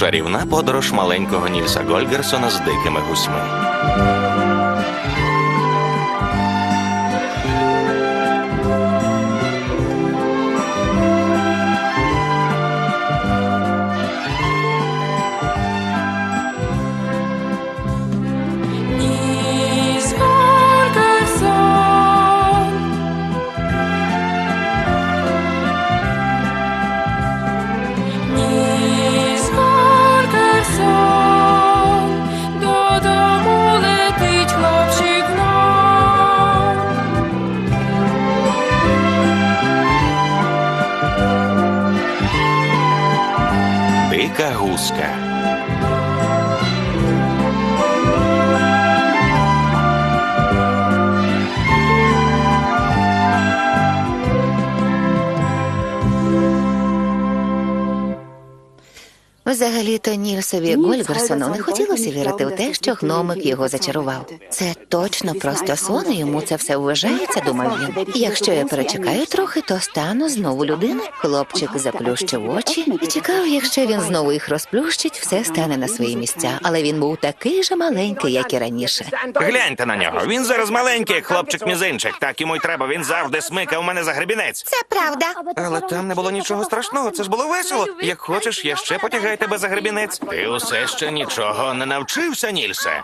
Чарівна подорож маленького Нільса Гольгерсона з дикими гусьми. Дика Взагалі-то Нільсові Гольгерсону не хотілося вірити в те, що гномик його зачарував. Це точно просто сон, і йому це все вважається, думав він. Якщо я перечекаю трохи, то стану знову людиною. Хлопчик заплющив очі і чекав, якщо він знову їх розплющить, все стане на свої місця. Але він був такий же маленький, як і раніше. Гляньте на нього. Він зараз маленький, як хлопчик мізинчик. Так йому й треба. Він завжди смикав мене за гребінець. Це правда. Але там не було нічого страшного. Це ж було весело. Як хочеш, я ще потягаю тебе за гребінець. Ти усе ще нічого не навчився, Нільсе.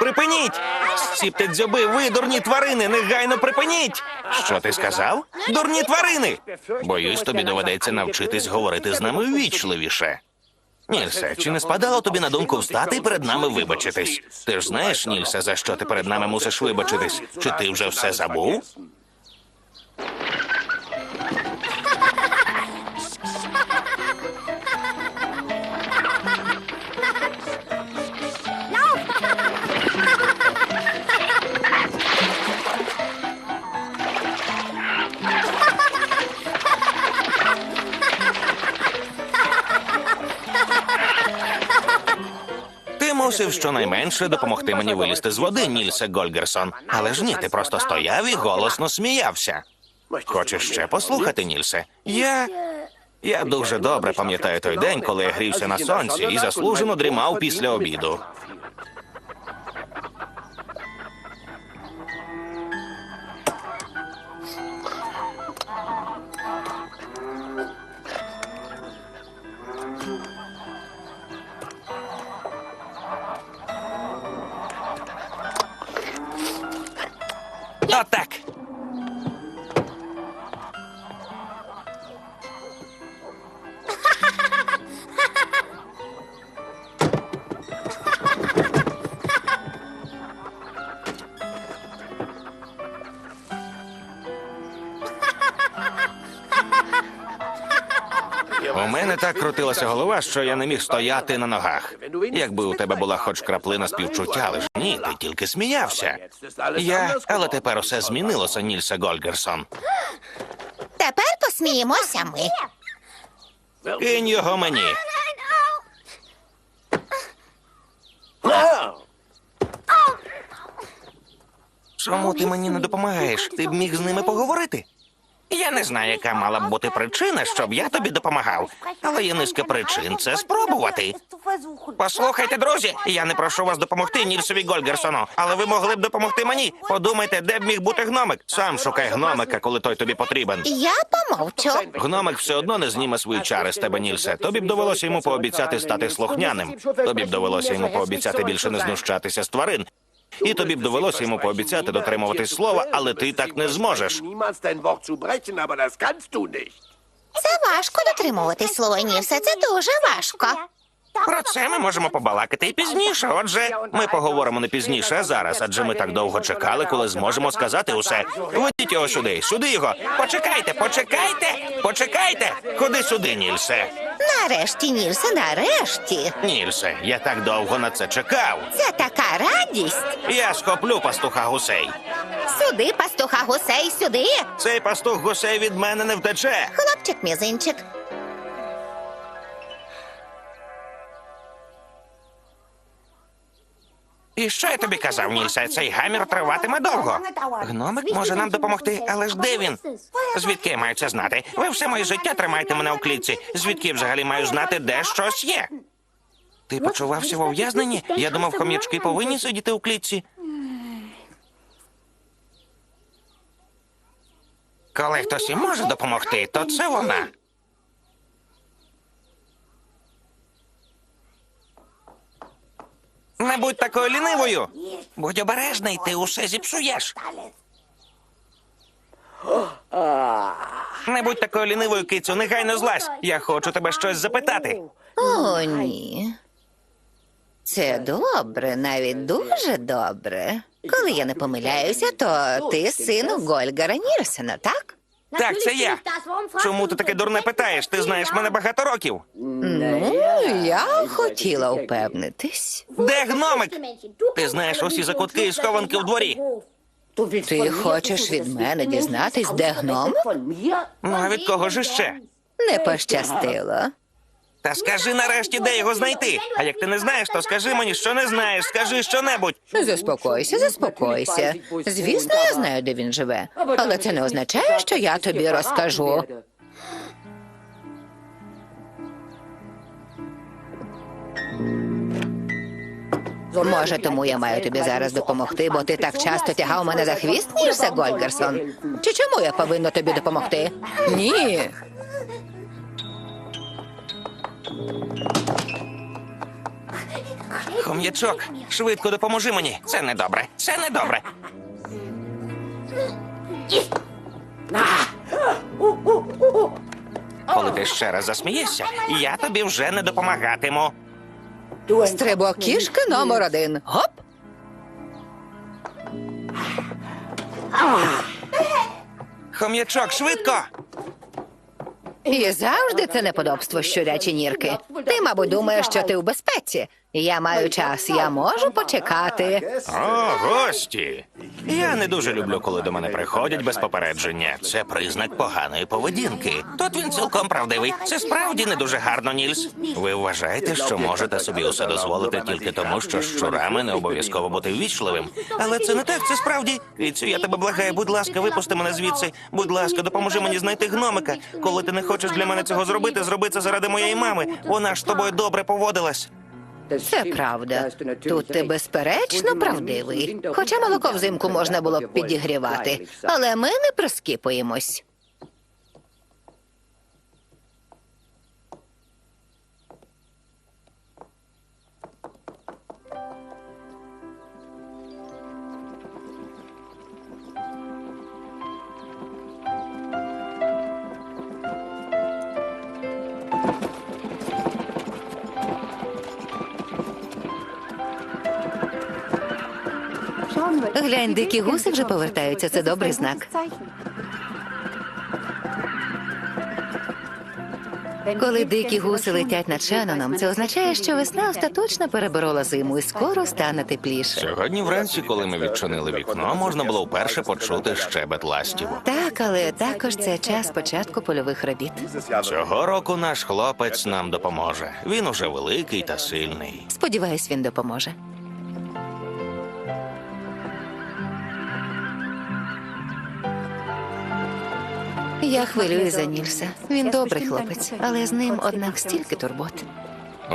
Припиніть! Сіпте дзьоби, ви, дурні тварини, негайно припиніть! Що ти сказав? Дурні тварини! Боюсь, тобі доведеться навчитись говорити з нами ввічливіше. Нільсе, чи не спадало тобі на думку встати і перед нами вибачитись? Ти ж знаєш, Нільсе, за що ти перед нами мусиш вибачитись? Чи ти вже все забув? Мусив щонайменше допомогти мені вилізти з води, Нільсе Гольгерсон. Але ж ні, ти просто стояв і голосно сміявся. Хочеш ще послухати, Нільсе? Я. Я дуже добре пам'ятаю той день, коли я грівся на сонці і заслужено дрімав після обіду. Мене так крутилася голова, що я не міг стояти на ногах. Якби у тебе була хоч краплина співчуття, але ж ні, ти тільки сміявся. Я, але тепер усе змінилося, Нільсе Гольгерсон. Тепер посміємося ми. Кинь його мені. Чому ти мені не допомагаєш? Ти б міг з ними поговорити? Я не знаю, яка мала б бути причина, щоб я тобі допомагав. Але є низка причин це спробувати. Послухайте, друзі, я не прошу вас допомогти Нільсові Гольгерсону, але ви могли б допомогти мені. Подумайте, де б міг бути гномик. Сам шукай гномика, коли той тобі потрібен. Я помовчу. Гномик все одно не зніме свої чари з тебе, Нільсе. Тобі б довелося йому пообіцяти стати слухняним. Тобі б довелося йому пообіцяти більше не знущатися з тварин. І тобі б довелося йому пообіцяти дотримуватись слова, але ти так не зможеш. Це важко дотримуватись слова Ні, все Це дуже важко. Про це ми можемо побалакати і пізніше. Отже, ми поговоримо не пізніше, а зараз, адже ми так довго чекали, коли зможемо сказати усе. Ведіть його сюди, сюди його. Почекайте, почекайте, почекайте. Ходи сюди, Нільсе. Нарешті, Нільсе, нарешті. Нільсе, я так довго на це чекав. Це така радість. Я схоплю пастуха гусей. Сюди, пастуха гусей, сюди. Цей пастух гусей від мене не втече. Хлопчик мізинчик. І що я тобі казав, Нільсе? Цей гамір триватиме довго. Гномик може нам допомогти, але ж де він? Звідки я маю це знати? Ви все моє життя тримаєте мене у клітці. Звідки я взагалі маю знати, де щось є? Ти почувався в ув'язненні? Я думав, хом'ячки повинні сидіти у клітці. Коли хтось і може допомогти, то це вона. Не будь такою лінивою. Будь обережний, ти усе зіпсуєш. Не будь такою лінивою, кицю, негайно злазь. Я хочу тебе щось запитати. О, ні. Це добре, навіть дуже добре. Коли я не помиляюся, то ти син Гольгара Нірсена, так? Так, це я. Чому ти таке дурне питаєш? Ти знаєш мене багато років. Ну, я хотіла впевнитись. Де гномик? Ти знаєш усі закутки і схованки в дворі. Ти хочеш від мене дізнатись, де гном? Ну, а від кого ж ще? Не пощастило. Та скажи нарешті, де його знайти. А як ти не знаєш, то скажи мені, що не знаєш. Скажи що-небудь. Заспокойся, заспокойся. Звісно, я знаю, де він живе, але це не означає, що я тобі розкажу. Може, тому я маю тобі зараз допомогти, бо ти так часто тягав мене за хвіст, Нільсе Гольгерсон? Чи чому я повинна тобі допомогти? Ні. Хом'ячок, швидко допоможи мені. Це недобре. Це недобре. Коли ти ще раз засмієшся, я тобі вже не допомагатиму. Стрибок кішки номер один. Гоп. Хом'ячок, швидко! І завжди це неподобство щурячі нірки. Ти, мабуть, думаєш, що ти у безпеці. Я маю час, я можу почекати. О, гості. Я не дуже люблю, коли до мене приходять без попередження. Це признак поганої поведінки. Тут він цілком правдивий. Це справді не дуже гарно, Нільс. Ви вважаєте, що можете собі усе дозволити тільки тому, що щурами не обов'язково бути ввічливим. Але це не так, це справді. Віцю, я тебе благаю, будь ласка, випусти мене звідси. Будь ласка, допоможи мені знайти гномика. Коли ти не хочеш для мене цього зробити, зроби це заради моєї мами. Вона ж тобою добре поводилась. Це правда. Тут ти безперечно правдивий. Хоча молоко взимку можна було б підігрівати, але ми не прискіпуємось. Глянь, дикі гуси вже повертаються. Це добрий знак. Коли дикі гуси летять над Шеноном, це означає, що весна остаточно переборола зиму і скоро стане тепліше. Сьогодні вранці, коли ми відчинили вікно, можна було вперше почути щебет ластівок. Так, але також це час початку польових робіт. Цього року наш хлопець нам допоможе. Він уже великий та сильний. Сподіваюсь, він допоможе. Я хвилюю за Нільса. Він добрий хлопець, але з ним, однак, стільки турбот.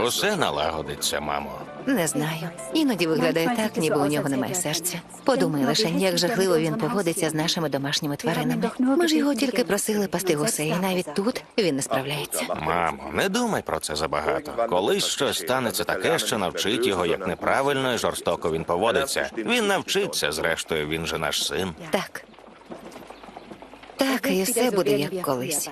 Усе налагодиться, мамо. Не знаю. Іноді виглядає так, ніби у нього немає серця. Подумай лише, як жахливо він поводиться з нашими домашніми тваринами. Ми ж його тільки просили пасти гусей, і навіть тут він не справляється. Мамо, не думай про це забагато. Колись щось станеться таке, що навчить його, як неправильно і жорстоко він поводиться. Він навчиться, зрештою, він же наш син. Так. Так, і все буде як колись.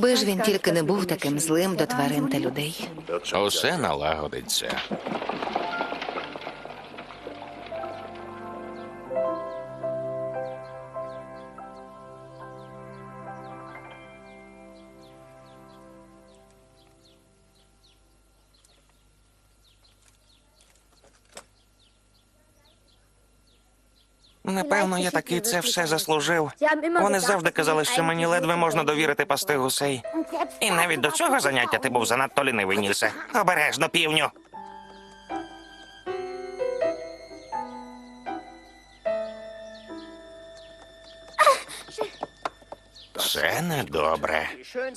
Якби ж він тільки не був таким злим до тварин та людей. Усе налагодиться. Напевно, я таки це все заслужив. Вони завжди казали, що мені ледве можна довірити пасти гусей. І навіть до цього заняття ти був занадто лінивий, Нільсе. Обережно, півню. Це недобре.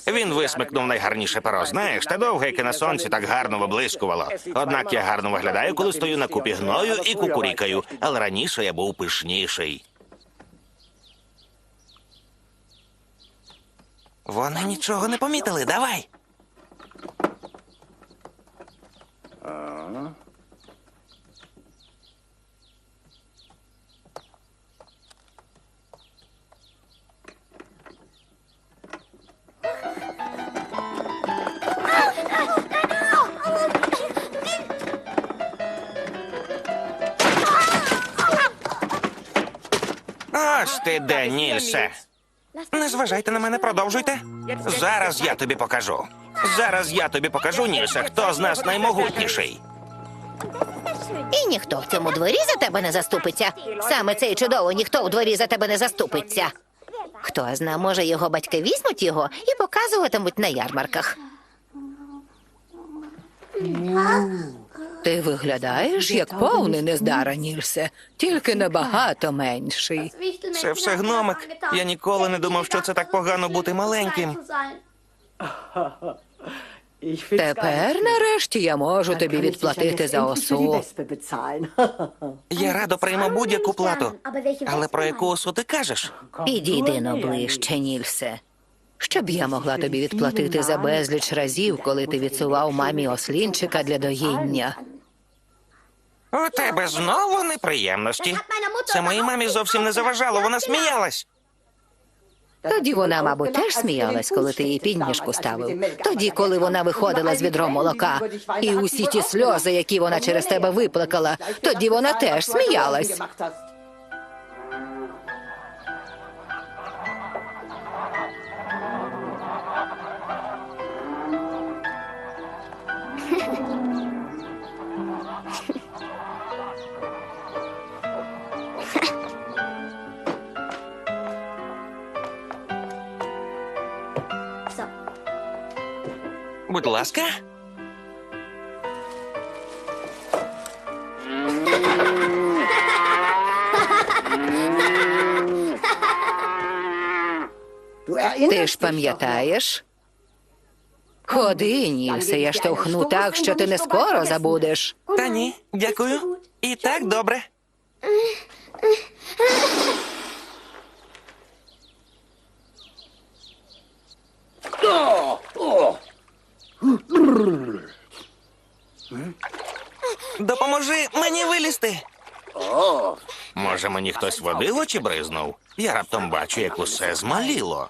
Він висмикнув найгарніше перо. Знаєш, те довге, яке на сонці так гарно виблискувало. Однак я гарно виглядаю, коли стою на купі гною і кукурікаю, але раніше я був пишніший. Вони нічого не помітили, давай. Нільсе. Не зважайте на мене, продовжуйте. Зараз я тобі покажу. Зараз я тобі покажу, Нільсе, хто з нас наймогутніший. І ніхто в цьому дворі за тебе не заступиться. Саме цей чудово ніхто у дворі за тебе не заступиться. Хто зна, може, його батьки візьмуть його і показуватимуть на ярмарках. Ти виглядаєш як повний нездара, Нільсе, тільки набагато менший. Це все гномик. Я ніколи не думав, що це так погано бути маленьким. Тепер, нарешті, я можу тобі відплатити за осу. Я радо прийму будь-яку плату. Але про яку осу ти кажеш? Підійди но ближче, Нільсе. Щоб я могла тобі відплатити за безліч разів, коли ти відсував мамі ослінчика для доїння. У тебе знову неприємності. Це моїй мамі зовсім не заважало, вона сміялась. Тоді вона, мабуть, теж сміялась, коли ти їй підніжку ставив. Тоді, коли вона виходила з відром молока, і усі ті сльози, які вона через тебе виплакала, тоді вона теж сміялась. Ласка. Ти ж пам'ятаєш? Ходи, Нільсе, я штовхну так, що ти не скоро забудеш. Та ні, дякую. І так добре. Допоможи мені вилізти. Може, мені хтось води в очі бризнув? Я раптом бачу, як усе змаліло.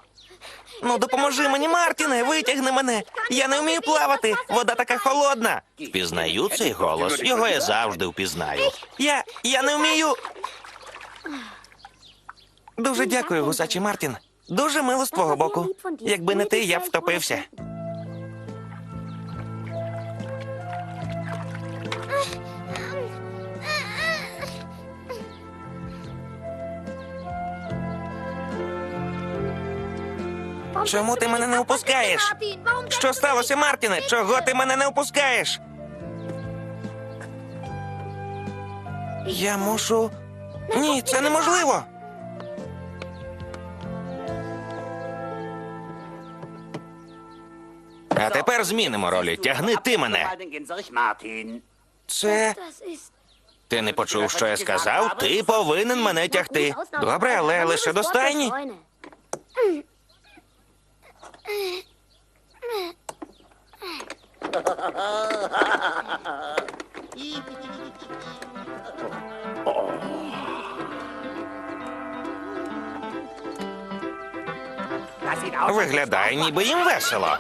Ну, допоможи мені, Мартіне, витягни мене. Я не вмію плавати. Вода така холодна. Впізнаю цей голос. Його я завжди впізнаю. Я. я не вмію. Дуже дякую, гусачий Мартін. Дуже мило з твого боку. Якби не ти, я б втопився. Чому ти мене не впускаєш? Що сталося, Мартіне? Чого ти мене не впускаєш? Я мушу. Ні, це неможливо. А тепер змінимо ролі. Тягни ти мене. Це. Ти не почув, що я сказав? Ти повинен мене тягти. Добре, але лише до стайні. Виглядає, ніби їм весело.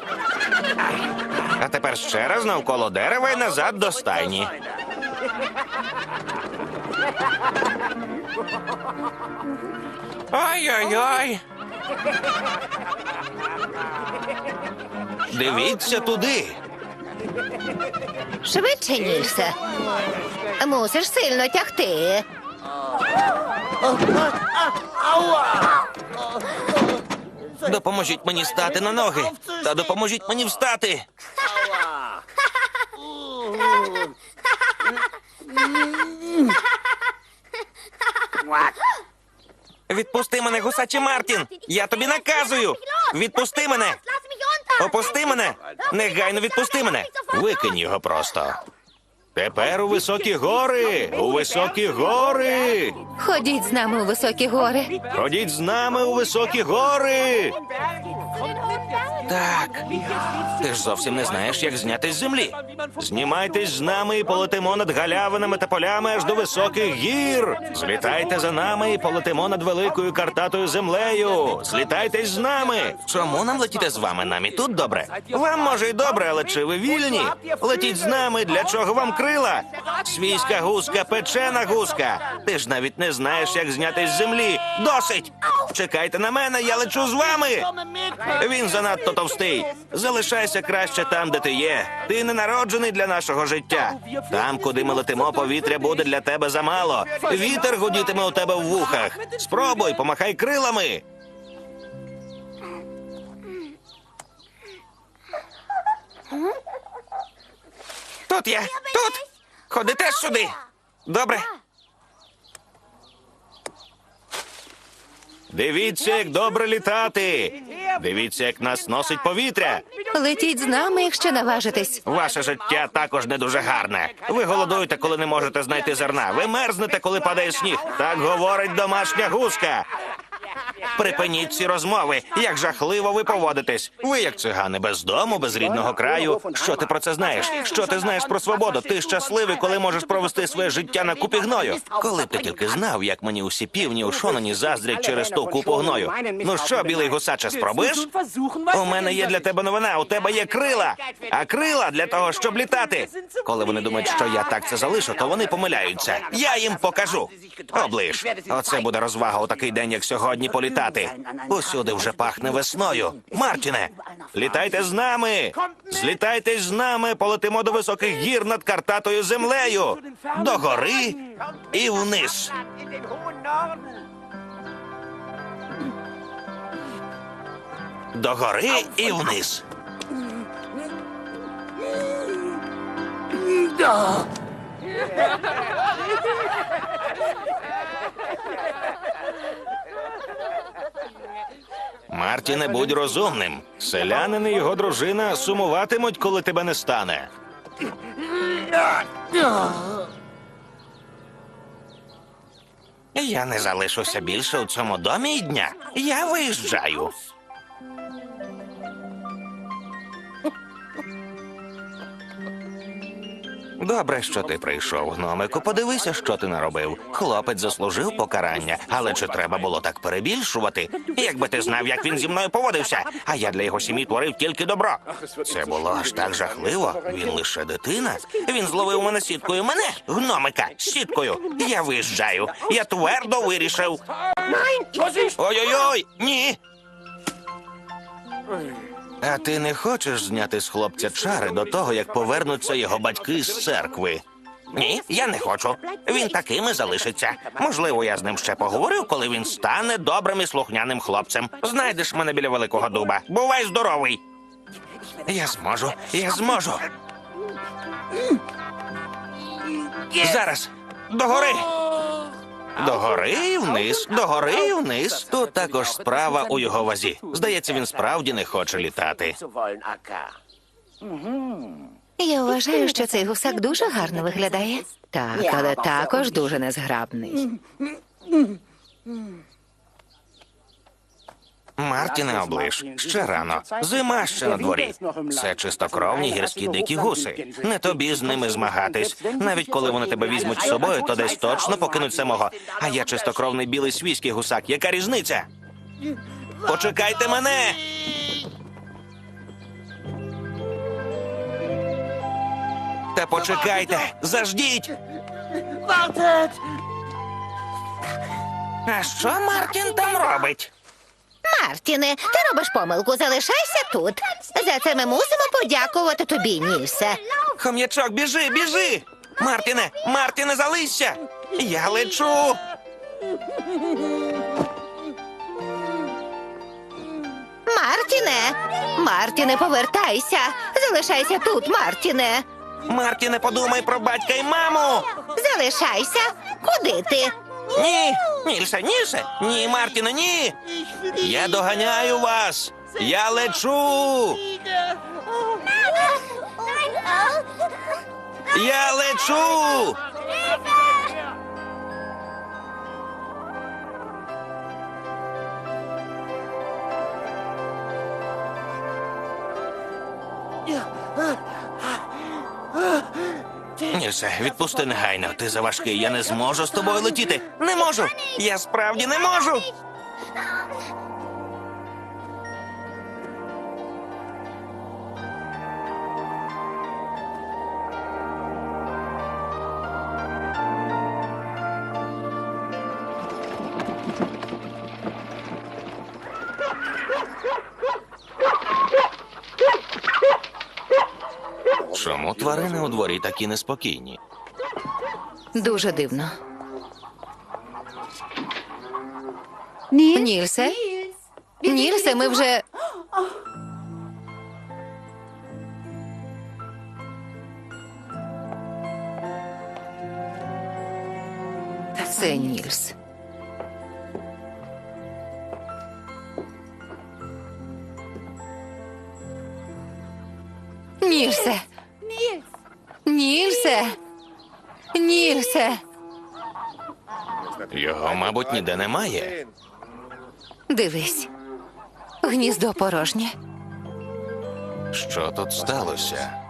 А тепер ще раз навколо дерева і назад до стайні. Ой-ой-ой. Дивіться туди. Швидше, Нільсе. Мусиш сильно тягти. Допоможіть мені стати на ноги. Та допоможіть мені встати. Відпусти мене, гусаче Мартін! Я тобі наказую! Відпусти мене! Опусти мене! Негайно відпусти мене! Викинь його просто. Тепер у високі гори! У високі гори! Ходіть з нами у високі гори. Ходіть з нами у високі гори! Так. Ти ж зовсім не знаєш, як знятись з землі. Знімайтесь з нами і полетимо над галявинами та полями аж до високих гір. Злітайте за нами і полетимо над великою картатою землею. Злітайтесь з нами. Чому нам летіти з вами? Нам і тут добре. Вам може й добре, але чи ви вільні? Летіть з нами. Для чого вам крила? Свійська гуска, печена гуска. Ти ж навіть не знаєш, як знятись з землі. Досить! Чекайте на мене, я лечу з вами. Він занадто товстий. Залишайся краще там, де ти є. Ти не народжений для нашого життя. Там, куди ми летимо, повітря буде для тебе замало. Вітер гудітиме у тебе в вухах. Спробуй, помахай крилами. Тут я, тут. Ходи теж сюди. Добре. Дивіться, як добре літати. Дивіться, як нас носить повітря. Летіть з нами, якщо наважитесь. Ваше життя також не дуже гарне. Ви голодуєте, коли не можете знайти зерна. Ви мерзнете, коли падає сніг. Так говорить домашня гуска. Припиніть ці розмови. Як жахливо ви поводитесь. Ви як цигани без дому, без рідного краю. Що ти про це знаєш? Що ти знаєш про свободу? Ти щасливий, коли можеш провести своє життя на купі гною. Коли б ти тільки знав, як мені усі півні у Шонані заздрять через ту купу гною. Ну що, білий гусаче, спробуєш? У мене є для тебе новина. У тебе є крила. А крила для того, щоб літати. Коли вони думають, що я так це залишу, то вони помиляються. Я їм покажу. Оближ. Оце буде розвага у такий день, як сьогодні, політати. Усюди вже пахне весною. Мартіне, літайте з нами. Злітайте з нами, полетимо до високих гір над картатою землею. До гори і вниз. До гори і вниз. Мартіне, будь розумним. Селянин і його дружина сумуватимуть, коли тебе не стане. Я не залишуся більше у цьому домі і дня. Я виїжджаю. Добре, що ти прийшов, гномику. Подивися, що ти наробив. Хлопець заслужив покарання, але чи треба було так перебільшувати? Якби ти знав, як він зі мною поводився, а я для його сім'ї творив тільки добро. Це було аж так жахливо. Він лише дитина. Він зловив мене сіткою. Мене, гномика, сіткою. Я виїжджаю. Я твердо вирішив. Ой-ой-ой, ні. А ти не хочеш зняти з хлопця чари до того, як повернуться його батьки з церкви? Ні, я не хочу. Він таким і залишиться. Можливо, я з ним ще поговорю, коли він стане добрим і слухняним хлопцем. Знайдеш мене біля великого дуба. Бувай здоровий. Я зможу, я зможу. Зараз. Догори. Догори і вниз, догори і вниз. Тут також справа у його вазі. Здається, він справді не хоче літати. Я вважаю, що цей гусак дуже гарно виглядає. Так, але також дуже незграбний. Мартіне облиш, ще рано. Зима ще на дворі. Це чистокровні гірські дикі гуси. Не тобі з ними змагатись. Навіть коли вони тебе візьмуть з собою, то десь точно покинуть самого. А я чистокровний білий свійський гусак. Яка різниця? Почекайте мене. Та почекайте, заждіть. А що Мартін там робить? Мартіне, ти робиш помилку, залишайся тут. За це ми мусимо подякувати тобі, Нільсе. Хом'ячок, біжи, біжи! Мартіне, Мартіне, залишся! Я лечу! Мартіне! Мартіне, повертайся! Залишайся тут, Мартіне! Мартіне, подумай про батька і маму! Залишайся! Куди ти? Ні! Нільсе, Нільсе! Ні, Мартіне, ні! Я доганяю вас! Я лечу! Я лечу! Нільсе, відпусти негайно. Ти заважкий. Я не зможу з тобою летіти. Не можу. Я справді не можу. Такі неспокійні? Дуже дивно. Нільсе? Нільсе, ми вже. Це Нільс. Нільсе. Нільсе. Ніде немає. Дивись. Гніздо порожнє. Що тут сталося?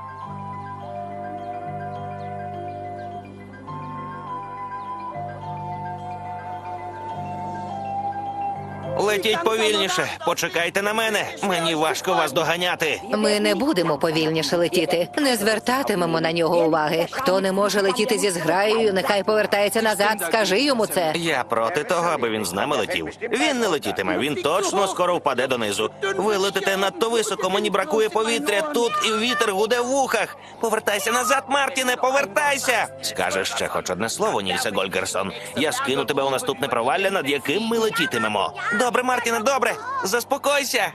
Летіть повільніше, почекайте на мене. Мені важко вас доганяти. Ми не будемо повільніше летіти, не звертатимемо на нього уваги. Хто не може летіти зі зграєю, нехай повертається назад. Скажи йому це. Я проти того, аби він з нами летів. Він не летітиме, він точно скоро впаде донизу. Ви летите надто високо, мені бракує повітря тут і вітер гуде в вухах. Повертайся назад, Мартіне, повертайся. Скажеш ще хоч одне слово, Нільсе Гольгерсон. Я скину тебе у наступне провалля, над яким ми летітимемо. Добре, Мартіне, добре. Заспокойся.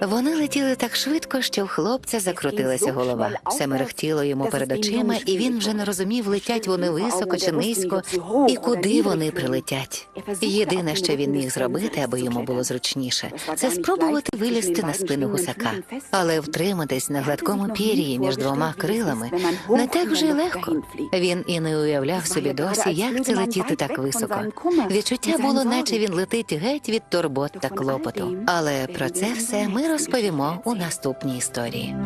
Вони летіли так швидко, що в хлопця закрутилася голова. Все мерехтіло йому перед очима, і він вже не розумів, летять вони високо чи низько, і куди вони прилетять. Єдине, що він міг зробити, аби йому було зручніше, це спробувати вилізти на спину гусака. Але втриматись на гладкому пір'ї між двома крилами не так вже легко. Він і не уявляв собі досі, як це летіти так високо. Відчуття було, наче він летить геть від турбот та клопоту. Але про це все розповімо у наступній історії.